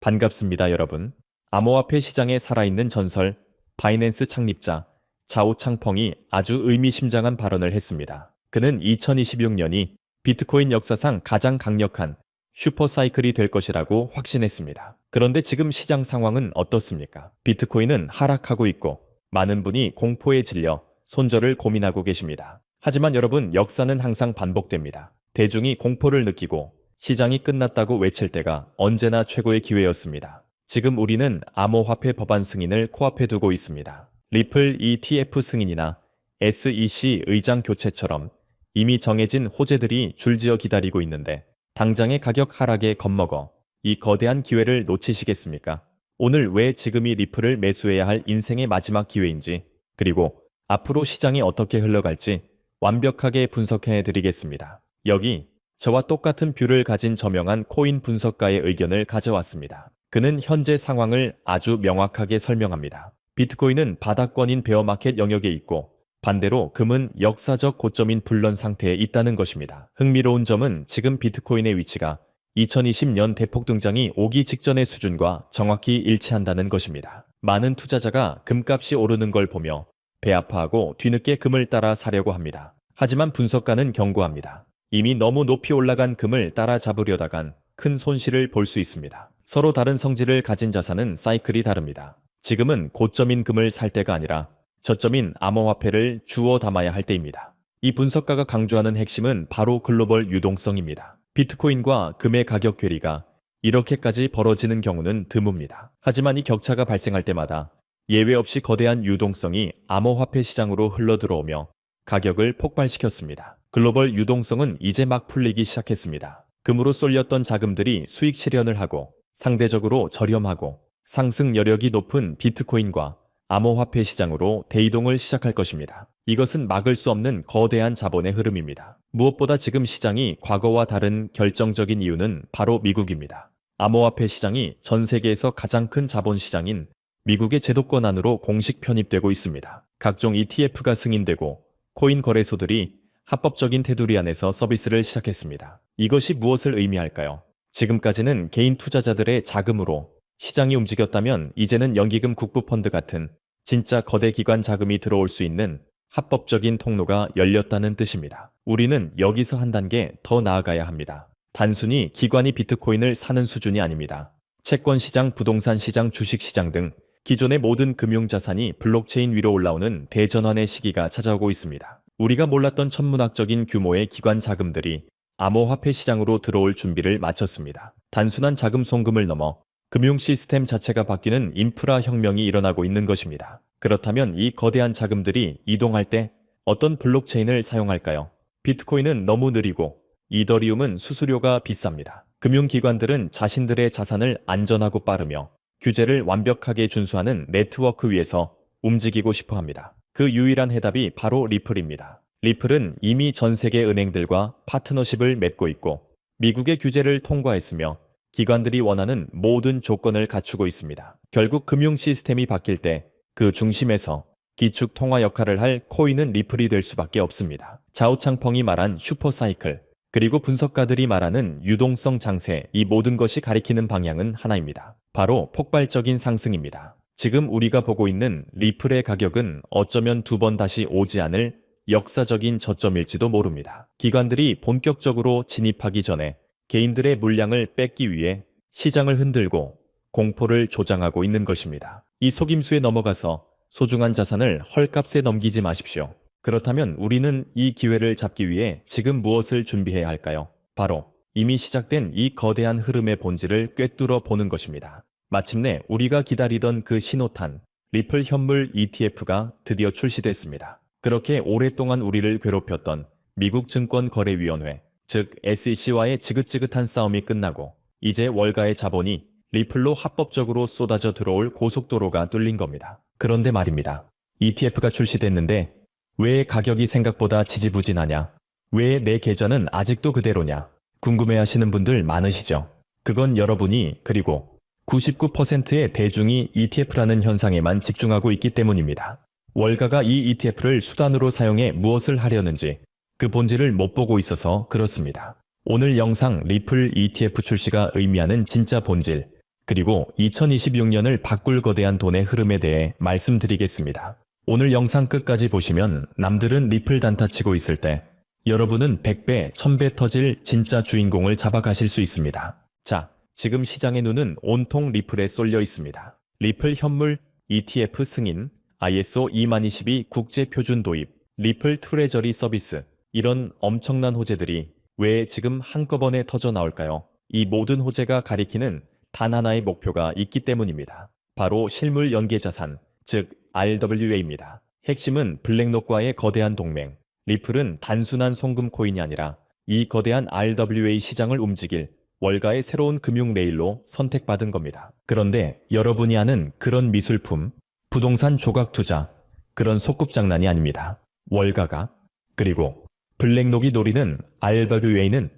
반갑습니다, 여러분. 암호화폐 시장에 살아있는 전설, 바이낸스 창립자 자오창펑이 아주 의미심장한 발언을 했습니다. 그는 2026년이 비트코인 역사상 가장 강력한 슈퍼사이클이 될 것이라고 확신했습니다. 그런데 지금 시장 상황은 어떻습니까? 비트코인은 하락하고 있고 많은 분이 공포에 질려 손절을 고민하고 계십니다. 하지만 여러분, 역사는 항상 반복됩니다. 대중이 공포를 느끼고 시장이 끝났다고 외칠 때가 언제나 최고의 기회였습니다. 지금 우리는 암호화폐 법안 승인을 코앞에 두고 있습니다. 리플 ETF 승인이나 SEC 의장 교체처럼 이미 정해진 호재들이 줄지어 기다리고 있는데 당장의 가격 하락에 겁먹어 이 거대한 기회를 놓치시겠습니까? 오늘 왜 지금이 리플을 매수해야 할 인생의 마지막 기회인지 그리고 앞으로 시장이 어떻게 흘러갈지 완벽하게 분석해 드리겠습니다. 여기 저와 똑같은 뷰를 가진 저명한 코인 분석가의 의견을 가져왔습니다. 그는 현재 상황을 아주 명확하게 설명합니다. 비트코인은 바닥권인 베어마켓 영역에 있고 반대로 금은 역사적 고점인 불런 상태에 있다는 것입니다. 흥미로운 점은 지금 비트코인의 위치가 2020년 대폭 등장이 오기 직전의 수준과 정확히 일치한다는 것입니다. 많은 투자자가 금값이 오르는 걸 보며 배 아파하고 뒤늦게 금을 따라 사려고 합니다. 하지만 분석가는 경고합니다. 이미 너무 높이 올라간 금을 따라잡으려다간 큰 손실을 볼 수 있습니다. 서로 다른 성질을 가진 자산은 사이클이 다릅니다. 지금은 고점인 금을 살 때가 아니라 저점인 암호화폐를 주워 담아야 할 때입니다. 이 분석가가 강조하는 핵심은 바로 글로벌 유동성입니다. 비트코인과 금의 가격 괴리가 이렇게까지 벌어지는 경우는 드뭅니다. 하지만 이 격차가 발생할 때마다 예외 없이 거대한 유동성이 암호화폐 시장으로 흘러들어오며 가격을 폭발시켰습니다. 글로벌 유동성은 이제 막 풀리기 시작했습니다. 금으로 쏠렸던 자금들이 수익 실현을 하고 상대적으로 저렴하고 상승 여력이 높은 비트코인과 암호화폐 시장으로 대이동을 시작할 것입니다. 이것은 막을 수 없는 거대한 자본의 흐름입니다. 무엇보다 지금 시장이 과거와 다른 결정적인 이유는 바로 미국입니다. 암호화폐 시장이 전 세계에서 가장 큰 자본 시장인 미국의 제도권 안으로 공식 편입되고 있습니다. 각종 ETF가 승인되고 코인 거래소들이 합법적인 테두리 안에서 서비스를 시작했습니다. 이것이 무엇을 의미할까요? 지금까지는 개인 투자자들의 자금으로 시장이 움직였다면 이제는 연기금 국부펀드 같은 진짜 거대 기관 자금이 들어올 수 있는 합법적인 통로가 열렸다는 뜻입니다. 우리는 여기서 한 단계 더 나아가야 합니다. 단순히 기관이 비트코인을 사는 수준이 아닙니다. 채권 시장, 부동산 시장, 주식 시장 등 기존의 모든 금융 자산이 블록체인 위로 올라오는 대전환의 시기가 찾아오고 있습니다. 우리가 몰랐던 천문학적인 규모의 기관 자금들이 암호화폐 시장으로 들어올 준비를 마쳤습니다. 단순한 자금 송금을 넘어 금융 시스템 자체가 바뀌는 인프라 혁명이 일어나고 있는 것입니다. 그렇다면 이 거대한 자금들이 이동할 때 어떤 블록체인을 사용할까요? 비트코인은 너무 느리고 이더리움은 수수료가 비쌉니다. 금융기관들은 자신들의 자산을 안전하고 빠르며 규제를 완벽하게 준수하는 네트워크 위에서 움직이고 싶어 합니다. 그 유일한 해답이 바로 리플입니다. 리플은 이미 전 세계 은행들과 파트너십을 맺고 있고 미국의 규제를 통과했으며 기관들이 원하는 모든 조건을 갖추고 있습니다. 결국 금융 시스템이 바뀔 때 그 중심에서 기축 통화 역할을 할 코인은 리플이 될 수밖에 없습니다. 자오창펑이 말한 슈퍼사이클, 그리고 분석가들이 말하는 유동성 장세, 이 모든 것이 가리키는 방향은 하나입니다. 바로 폭발적인 상승입니다. 지금 우리가 보고 있는 리플의 가격은 어쩌면 두 번 다시 오지 않을 역사적인 저점일지도 모릅니다. 기관들이 본격적으로 진입하기 전에 개인들의 물량을 뺏기 위해 시장을 흔들고 공포를 조장하고 있는 것입니다. 이 속임수에 넘어가서 소중한 자산을 헐값에 넘기지 마십시오. 그렇다면 우리는 이 기회를 잡기 위해 지금 무엇을 준비해야 할까요? 바로 이미 시작된 이 거대한 흐름의 본질을 꿰뚫어 보는 것입니다. 마침내 우리가 기다리던 그 신호탄, 리플 현물 ETF가 드디어 출시됐습니다. 그렇게 오랫동안 우리를 괴롭혔던 미국 증권거래위원회, 즉 SEC와의 지긋지긋한 싸움이 끝나고 이제 월가의 자본이 리플로 합법적으로 쏟아져 들어올 고속도로가 뚫린 겁니다. 그런데 말입니다. ETF가 출시됐는데 왜 가격이 생각보다 지지부진하냐? 왜 내 계좌는 아직도 그대로냐? 궁금해 하시는 분들 많으시죠? 그건 여러분이 그리고 99%의 대중이 ETF라는 현상에만 집중하고 있기 때문입니다. 월가가 이 ETF를 수단으로 사용해 무엇을 하려는지 그 본질을 못 보고 있어서 그렇습니다. 오늘 영상 리플 ETF 출시가 의미하는 진짜 본질, 그리고 2026년을 바꿀 거대한 돈의 흐름에 대해 말씀드리겠습니다. 오늘 영상 끝까지 보시면 남들은 리플 단타치고 있을 때 여러분은 100배, 1000배 터질 진짜 주인공을 잡아가실 수 있습니다. 자, 지금 시장의 눈은 온통 리플에 쏠려 있습니다. 리플 현물, ETF 승인, ISO 2022 국제 표준 도입, 리플 트레저리 서비스, 이런 엄청난 호재들이 왜 지금 한꺼번에 터져 나올까요? 이 모든 호재가 가리키는 단 하나의 목표가 있기 때문입니다. 바로 실물 연계 자산, 즉 RWA입니다. 핵심은 블랙록과의 거대한 동맹. 리플은 단순한 송금 코인이 아니라 이 거대한 RWA 시장을 움직일 월가의 새로운 금융 레일로 선택받은 겁니다. 그런데 여러분이 아는 그런 미술품, 부동산 조각 투자, 그런 소꿉장난이 아닙니다. 월가가 그리고 블랙록이 노리는 RWA는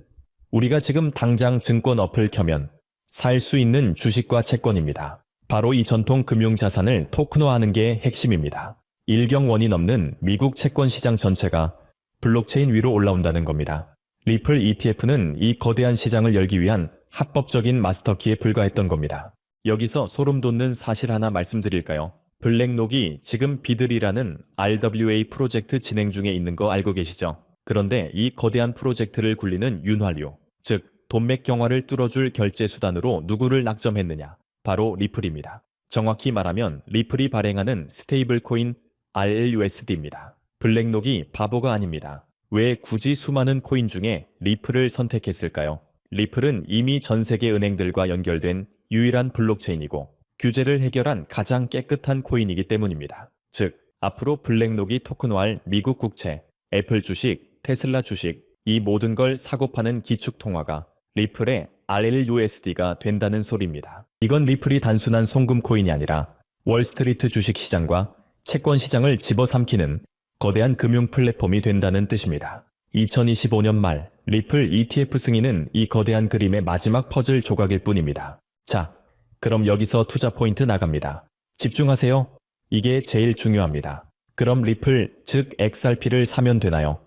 우리가 지금 당장 증권 어플 켜면 살 수 있는 주식과 채권입니다. 바로 이 전통 금융 자산을 토큰화하는 게 핵심입니다. 일경원이 넘는 미국 채권 시장 전체가 블록체인 위로 올라온다는 겁니다. 리플 ETF는 이 거대한 시장을 열기 위한 합법적인 마스터키에 불과했던 겁니다. 여기서 소름 돋는 사실 하나 말씀드릴까요? 블랙록이 지금 비들이라는 RWA 프로젝트 진행 중에 있는 거 알고 계시죠? 그런데 이 거대한 프로젝트를 굴리는 윤활유, 즉 돈맥 경화를 뚫어줄 결제 수단으로 누구를 낙점했느냐? 바로 리플입니다. 정확히 말하면 리플이 발행하는 스테이블 코인 RLUSD입니다. 블랙록이 바보가 아닙니다. 왜 굳이 수많은 코인 중에 리플을 선택했을까요? 리플은 이미 전 세계 은행들과 연결된 유일한 블록체인이고 규제를 해결한 가장 깨끗한 코인이기 때문입니다. 즉, 앞으로 블랙록이 토큰화할 미국 국채, 애플 주식, 테슬라 주식, 이 모든 걸 사고 파는 기축 통화가 리플의 RLUSD가 된다는 소리입니다. 이건 리플이 단순한 송금 코인이 아니라 월스트리트 주식 시장과 채권 시장을 집어삼키는 거대한 금융 플랫폼이 된다는 뜻입니다. 2025년 말 리플 ETF 승인은 이 거대한 그림의 마지막 퍼즐 조각일 뿐입니다. 자, 그럼 여기서 투자 포인트 나갑니다. 집중하세요. 이게 제일 중요합니다. 그럼 리플, 즉 XRP를 사면 되나요?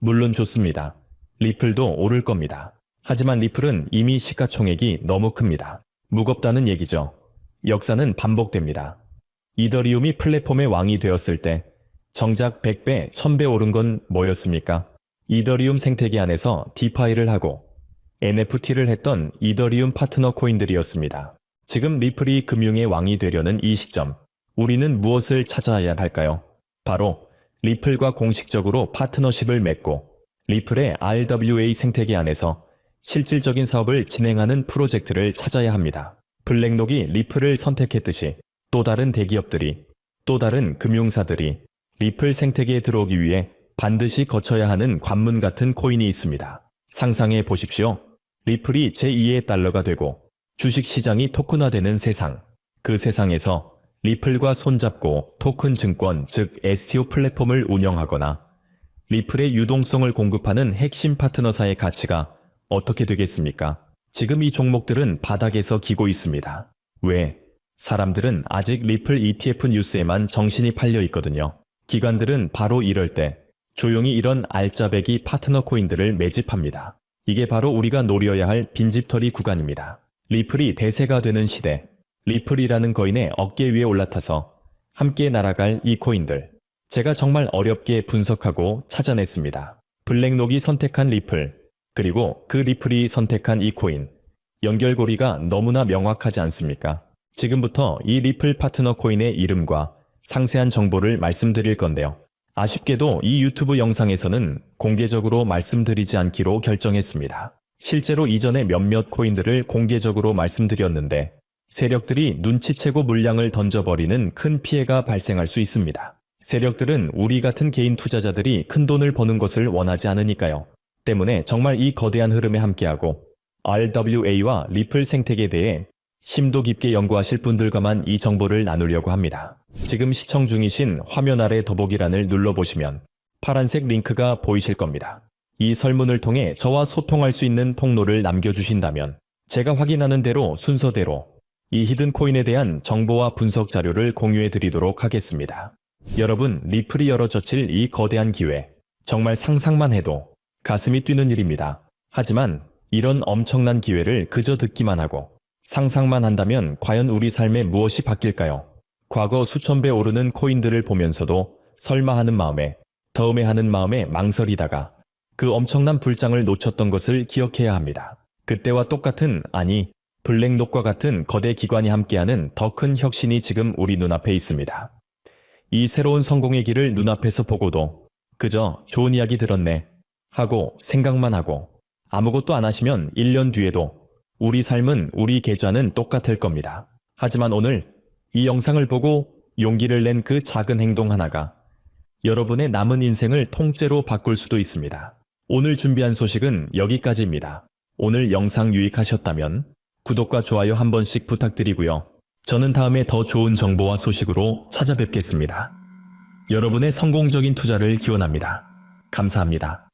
물론 좋습니다. 리플도 오를 겁니다. 하지만 리플은 이미 시가총액이 너무 큽니다. 무겁다는 얘기죠. 역사는 반복됩니다. 이더리움이 플랫폼의 왕이 되었을 때 정작 100배, 1000배 오른 건 뭐였습니까? 이더리움 생태계 안에서 디파이를 하고 NFT를 했던 이더리움 파트너 코인들이었습니다. 지금 리플이 금융의 왕이 되려는 이 시점, 우리는 무엇을 찾아야 할까요? 바로 리플과 공식적으로 파트너십을 맺고 리플의 RWA 생태계 안에서 실질적인 사업을 진행하는 프로젝트를 찾아야 합니다. 블랙록이 리플을 선택했듯이 또 다른 대기업들이 또 다른 금융사들이 리플 생태계에 들어오기 위해 반드시 거쳐야 하는 관문 같은 코인이 있습니다. 상상해 보십시오. 리플이 제2의 달러가 되고 주식 시장이 토큰화되는 세상. 그 세상에서 리플과 손잡고 토큰 증권 즉 STO 플랫폼을 운영하거나 리플의 유동성을 공급하는 핵심 파트너사의 가치가 어떻게 되겠습니까? 지금 이 종목들은 바닥에서 기고 있습니다. 왜? 사람들은 아직 리플 ETF 뉴스에만 정신이 팔려 있거든요. 기관들은 바로 이럴 때 조용히 이런 알짜배기 파트너 코인들을 매집합니다. 이게 바로 우리가 노려야 할 빈집털이 구간입니다. 리플이 대세가 되는 시대, 리플이라는 거인의 어깨 위에 올라타서 함께 날아갈 이 코인들. 제가 정말 어렵게 분석하고 찾아냈습니다. 블랙록이 선택한 리플, 그리고 그 리플이 선택한 이 코인. 연결고리가 너무나 명확하지 않습니까? 지금부터 이 리플 파트너 코인의 이름과 상세한 정보를 말씀드릴 건데요. 아쉽게도 이 유튜브 영상에서는 공개적으로 말씀드리지 않기로 결정했습니다. 실제로 이전에 몇몇 코인들을 공개적으로 말씀드렸는데 세력들이 눈치채고 물량을 던져버리는 큰 피해가 발생할 수 있습니다. 세력들은 우리 같은 개인 투자자들이 큰 돈을 버는 것을 원하지 않으니까요. 때문에 정말 이 거대한 흐름에 함께하고 RWA와 리플 생태계에 대해 심도 깊게 연구하실 분들과만 이 정보를 나누려고 합니다. 지금 시청 중이신 화면 아래 더보기란을 눌러보시면 파란색 링크가 보이실 겁니다. 이 설문을 통해 저와 소통할 수 있는 통로를 남겨주신다면 제가 확인하는 대로 순서대로 이 히든 코인에 대한 정보와 분석 자료를 공유해 드리도록 하겠습니다. 여러분, 리플이 열어젖힐 이 거대한 기회. 정말 상상만 해도 가슴이 뛰는 일입니다. 하지만 이런 엄청난 기회를 그저 듣기만 하고 상상만 한다면 과연 우리 삶에 무엇이 바뀔까요? 과거 수천 배 오르는 코인들을 보면서도 설마 하는 마음에 더음에 하는 마음에 망설이다가 그 엄청난 불장을 놓쳤던 것을 기억해야 합니다. 그때와 똑같은 아니 블랙록과 같은 거대 기관이 함께하는 더 큰 혁신이 지금 우리 눈앞에 있습니다. 이 새로운 성공의 길을 눈앞에서 보고도 그저 좋은 이야기 들었네 하고 생각만 하고 아무것도 안 하시면 1년 뒤에도 우리 삶은 우리 계좌는 똑같을 겁니다. 하지만 오늘 이 영상을 보고 용기를 낸 그 작은 행동 하나가 여러분의 남은 인생을 통째로 바꿀 수도 있습니다. 오늘 준비한 소식은 여기까지입니다. 오늘 영상 유익하셨다면 구독과 좋아요 한 번씩 부탁드리고요. 저는 다음에 더 좋은 정보와 소식으로 찾아뵙겠습니다. 여러분의 성공적인 투자를 기원합니다. 감사합니다.